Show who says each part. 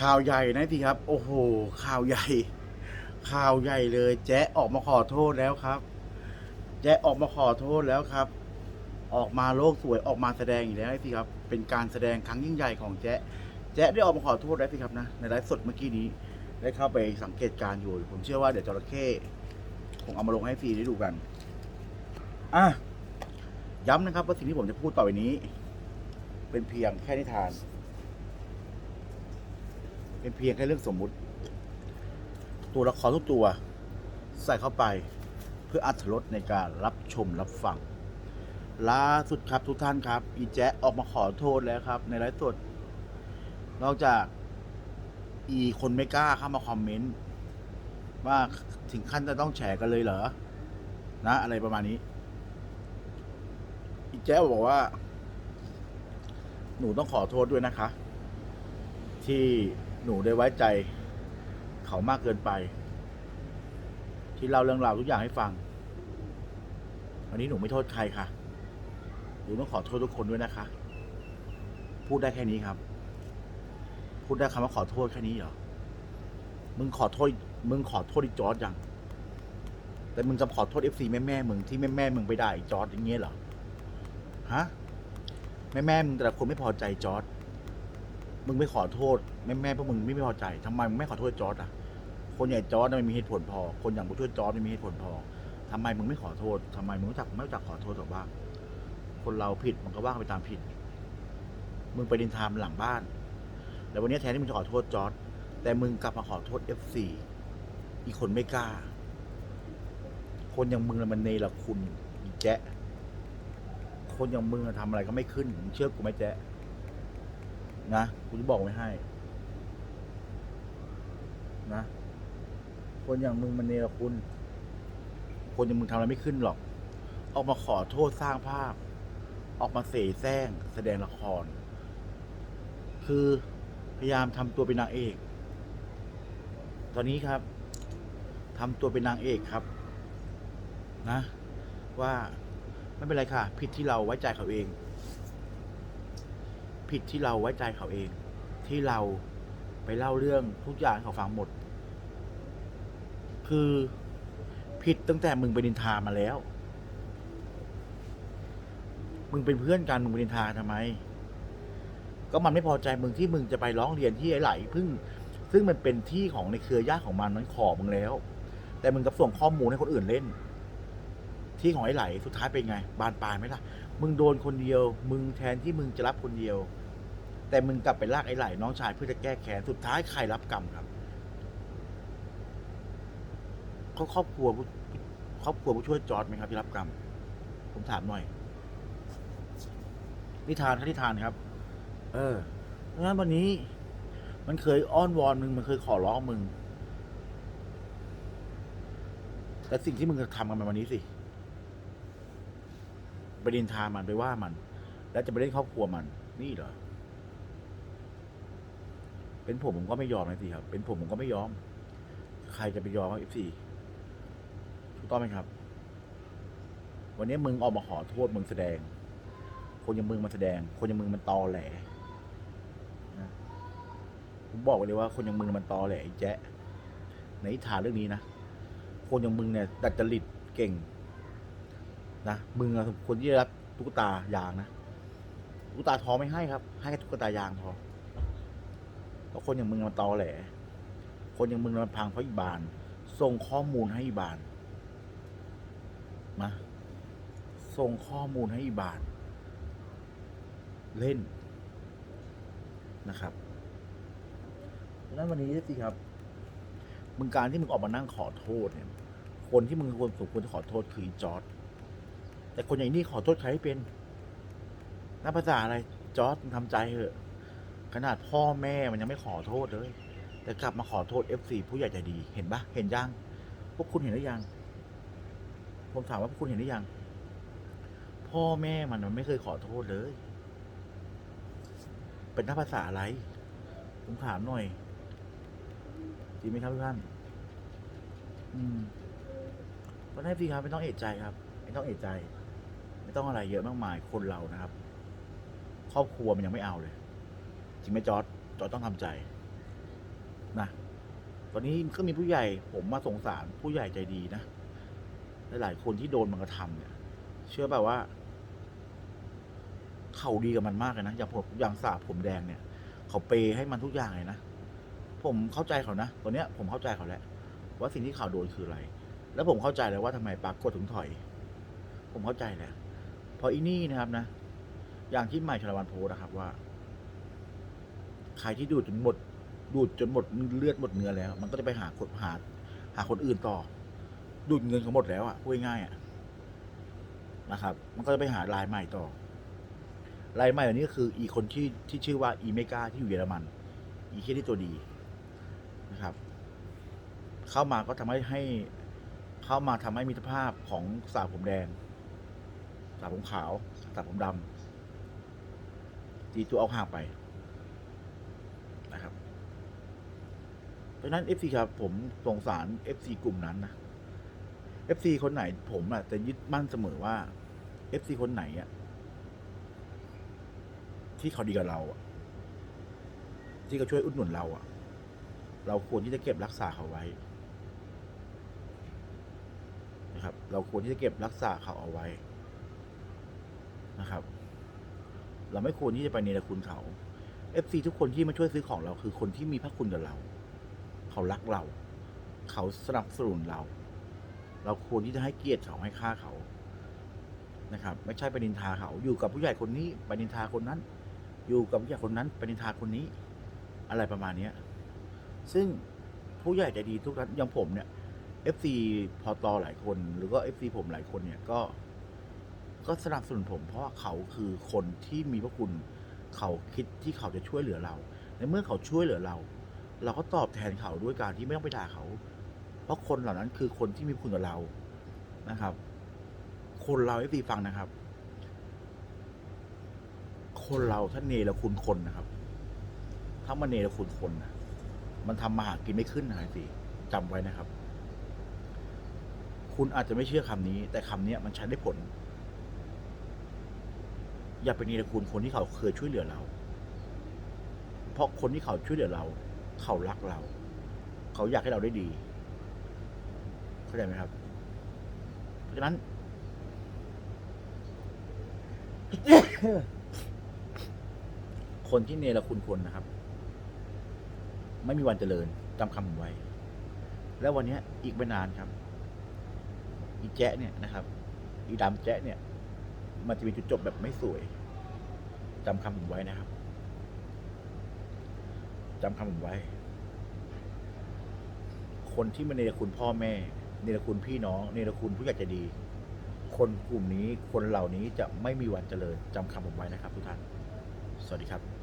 Speaker 1: ข่าวใหญ่นะพี่ครับ โอ้โห ข่าวใหญ่ ข่าวใหญ่เลย แจ๊ะออกมาขอโทษแล้วครับ แจ๊ะออกมาขอโทษแล้วครับ ออกมาโลกสวยออกมาแสดงอีกแล้วพี่ครับ เป็นการแสดงครั้งยิ่งใหญ่ของแจ๊ะแจ๊ะได้ออกมาขอโทษแล้วพี่ครับนะ ในไลฟ์สดเมื่อกี้นี้ ได้เข้าไปสังเกตการอยู่ ผมเชื่อว่าเดี๋ยวจระเข้คงเอามาลงให้ฟรีได้ดูกัน อะ ย้ำนะครับว่าสิ่งที่ผมจะพูดต่อไปนี้ เป็นเพียงแค่นิทาน เป็นเพียงแค่เรื่องสมมุติ ตัวละครทุกตัว ใส่เข้าไปเพื่ออัตรสในการรับชมรับฟังล่าสุดครับทุกท่านครับ อีแจ๊ออกมาขอโทษแล้วครับ ในไลฟ์สดนอกจากอีคนไม่กล้าเข้ามาคอมเมนต์ว่าถึงขั้นจะต้องแฉกันเลยเหรอ นะ อะไรประมาณนี้ อีแจ๊บอกว่า หนูต้องขอโทษด้วยนะคะ ที่ หนูได้ไว้ใจ เขามากเกินไป ที่เล่าเรื่องราวทุกอย่างให้ฟังอันนี้หนูไม่โทษใครค่ะ หนูต้องขอโทษทุกคนด้วยนะคะ พูดได้แค่นี้ครับ พูดได้คำว่าขอโทษแค่นี้เหรอ มึงขอโทษ มึงขอโทษอีจอร์ดยัง แต่มึงจะขอโทษเอฟซีแม่แม่มึงที่แม่แม่มึงไปได่าอีจอร์ดอย่างเงี้ยเหรอ ฮะ แม่แม่มึงแต่ละคนไม่พอใจจอร์ด มึงไม่ขอโทษแม่แม่พวกมึงไม่พอใจทำไมมึงไม่ขอโทษจอร์ดอะ คนอย่างจอร์ดมันมีเหตุผลพอ คนอย่างผู้ช่วยจอร์ดมันมีเหตุผลพอทำไมมึงไม่ขอโทษทำไมมึงไม่รู้จักไม่รู้จักขอโทษหรอกบ้างคนเราผิดมันก็ว่ากันไปตามผิด มึงไปดินทามหลังบ้าน แล้ววันนี้แทนที่มึงจะขอโทษจอร์ดแต่มึงกลับมาขอโทษเอฟซีอีกคนไม่กล้า คนอย่างมึงน่ะมันเนรคุณอีแจ๊ะคนอย่างมึงอะทำอะไรก็ไม่ขึ้นมึงเชื่อกูไหมแจ๊ะ นะกูจะบอกไว้ให้ นะ คนอย่างมึงมันเนรคุณ คนอย่างมึงทำอะไรไม่ขึ้นหรอก ออกมาขอโทษสร้างภาพ ออกมาเสแสร้ง แสดงละคร คือพยายามทำตัวเป็นนางเอก ตอนนี้ครับทำตัวเป็นนางเอกครับ นะ ว่าไม่เป็นไรค่ะ ผิดที่เราไว้ใจเขาเอง ผิดที่เราไว้ใจเขาเอง ที่เราไปเล่าเรื่องทุกอย่างเขาฟังหมด คือผิดตั้งแต่มึงไปนินทามาแล้ว มึงเป็นเพื่อนกันมึงไปนินทาทำไม ก็มันไม่พอใจมึงที่มึงจะไปร้องเรียนที่ไอ้ไหลพึ่ง ซึ่งมันเป็นที่ของในเครือญาติของมันมันขอมึงแล้ว แต่มึงกับส่งข้อมูลให้คนอื่นเล่น ที่ของไอ้ไหลสุดท้ายเป็นไง บานปลายไหมล่ะ มึงโดนคนเดียว มึงแทนที่มึงจะรับคนเดียว แต่มึงกลับไปลากไอ้ไหล่น้องชายเพื่อจะแก้แค้นสุดท้ายใครรับกรรมครับเขาครอบครัวครอบครัวผู้ช่วยจอร์ดไหมครับที่รับกรรม ผมถามหน่อย นิทานครับนิทานครับ เออเพราะงั้นวันนี้ มันเคยอ้อนวอนมึงมันเคยขอร้องมึง แต่สิ่งที่มึงจะทำกันมาวันนี้สิไปดินทามันไปว่ามัน แล้วจะไปเล่นครอบครัวมัน นี่เหรอ เป็นผมผมก็ไม่ยอมนะสิครับ เป็นผมผมก็ไม่ยอม ใครจะไปยอมเอฟซีถูกต้องไหมครับ วันนี้มึงออกมาขอโทษมึงแสดง คนอย่างมึงมาแสดง คนอย่างมึงมันตอแหลนะผมบอกเลยว่า คนอย่างมึงมันตอแหลไอ้แจ๊ะในนิทานเรื่องนี้นะคนอย่างมึงเนี่ยดัดจริตเก่งนะมึงอะคนที่ได้รับตุ๊กตายางนะตุ๊กตาทองไม่ให้ครับ ให้แค่ตุ๊กตายางพอ ราะคนอย่างมึงมันตอแหล คนอย่างมึงมันพังเพราะอีบาน ส่งข้อมูลให้อีบานนะส่งข้อมูลให้อีบาน เล่นนะครับดังนั้นวันนี้สิครับ มึงการที่มึงออกมานั่งขอโทษเนี่ย คนที่มึงควรสมควรจะขอโทษคือจอร์ดแต่คนอย่างนี้ขอโทษใครให้เป็นนับภาษาอะไรจอร์ดมึงทำใจเถอะ ขนาดพ่อแม่มันยังไม่ขอโทษเลย แต่กลับมาขอโทษเอฟซีผู้ใหญ่ใจดี เห็นปะเห็นยัง พวกคุณเห็นหรือยัง ผมถามว่าพวกคุณเห็นหรือยัง พ่อแม่มันมันไม่เคยขอโทษเลย เป็นนักภาษาอะไร ผมถามหน่อยจริงไหมครับทุกท่าน อืมก็ได้พี่ครับไม่ต้องเอะใจครับ ไม่ต้องเอะใจ ไม่ต้องอะไรเยอะมากมายคนเรานะครับ ครอบครัวมันยังไม่เอาเลย ริงไหมจอร์ดจอร์ดต้องทำใจนะตอนนี้ก็มีผู้ใหญ่ ผมมาสงสารผู้ใหญ่ใจดีนะหลายๆคนที่โดนมันกระทำเนี่ย เชื่อแบบว่า เขาดีกับมันมากเลยนะอย่างผมอย่างสาบผมแดงเนี่ย เขาเปย์ให้มันทุกอย่างเลยนะผมเข้าใจเขานะตอนเนี้ยผมเข้าใจเขาแล้วว่าสิ่งที่เขาโดนคืออะไร แล้วผมเข้าใจแล้วว่าทำไมปากกดถึงถอย ผมเข้าใจแล้วเพราะอีนี่นะครับนะ อย่างที่ใหม่ชลวันโพสต์นะครับว่า ใครที่ดูดจนหมด ดูดจนหมดเลือดหมดเนื้อแล้ว มันก็จะไปหาคนหาหาคนอื่นต่อ ดูดเงินเขาหมดแล้วอะพูดง่ายๆอะนะครับ มันก็จะไปหารายใหม่ต่อรายใหม่อันนี้ก็คืออีคนที่ที่ชื่อว่าอีเมกาที่อยู่เยอรมัน อีเคที่ตัวดีนะครับ เข้ามาก็ทำให้ให้ เข้ามาทำให้มิตรภาพของสาวผมแดงสาวผมขาวสาวผมดำตีตัวเอาห่างไป นะครับ เพราะนั้น FC ครับผมสงสาร FC กลุ่มนั้นนะ FC คนไหนผมอะจะยึดมั่นเสมอว่า FC คนไหนอะที่เขาดีกับเราอะที่เขาช่วยอุดหนุนเราอะ เราควรที่จะเก็บรักษาเขาไว้นะครับ เราควรที่จะเก็บรักษาเขาเอาไว้นะครับ เราไม่ควรที่จะไปเนรคุณเขา FC ทุกคนที่มาช่วยซื้อของเราคือคนที่มีพระคุณกับเรา เขารักเรา เขาสนับสนุนเรา เราควรที่จะให้เกียรติเขาให้ค่าเขานะครับ ไม่ใช่ไปนินทาเขาอยู่กับผู้ใหญ่คนนี้ไปนินทาคนนั้น อยู่กับผู้ใหญ่คนนั้นไปนินทาคนนี้ อะไรประมาณเนี้ยซึ่งผู้ใหญ่ใจดีทุกท่านอย่างผมเนี่ย FC พอตอหลายคน หรือก็ FC ผมหลายคนเนี่ยก็ ก็สนับสนุนผมเพราะเขาคือคนที่มีพระคุณ เขาคิดที่เขาจะช่วยเหลือเรา ในเมื่อเขาช่วยเหลือเรา เราก็ตอบแทนเขาด้วยการที่ไม่ต้องไปด่าเขา เพราะคนเหล่านั้นคือคนที่มีคุณกับเรานะครับ คนเราให้ฟีฟังนะครับ คนเราถ้าเนรคุณคนนะครับ ถ้ามันเนรคุณคนนะมันทำมาหากินไม่ขึ้นนะสิจำไว้นะครับ คุณอาจจะไม่เชื่อคำนี้ แต่คำนี้มันใช้ได้ผล อย่าไปเนรคุณคนที่เขาเคยช่วยเหลือเรา เพราะคนที่เขาช่วยเหลือเรา เขารักเรา เขาอยากให้เราได้ดีเข้าใจไหมครับ เพราะฉะนั้น คนที่เนรคุณคนนะครับ ไม่มีวันเจริญจำคำผมไว้ แล้ววันนี้อีกไม่นานครับ อีแจ๊ะเนี่ยนะครับ อีดำแจ๊ะเนี่ย มันจะมีจุดจบแบบไม่สวยจำคำผมไว้นะครับจำคำผมไว้ คนที่มาเนรคุณพ่อแม่ เนรคุณพี่น้อง เนรคุณผู้ใหญ่ใจดี คนกลุ่มนี้คนเหล่านี้จะไม่มีวันเจริญจำคำผมไว้นะครับทุกท่าน สวัสดีครับ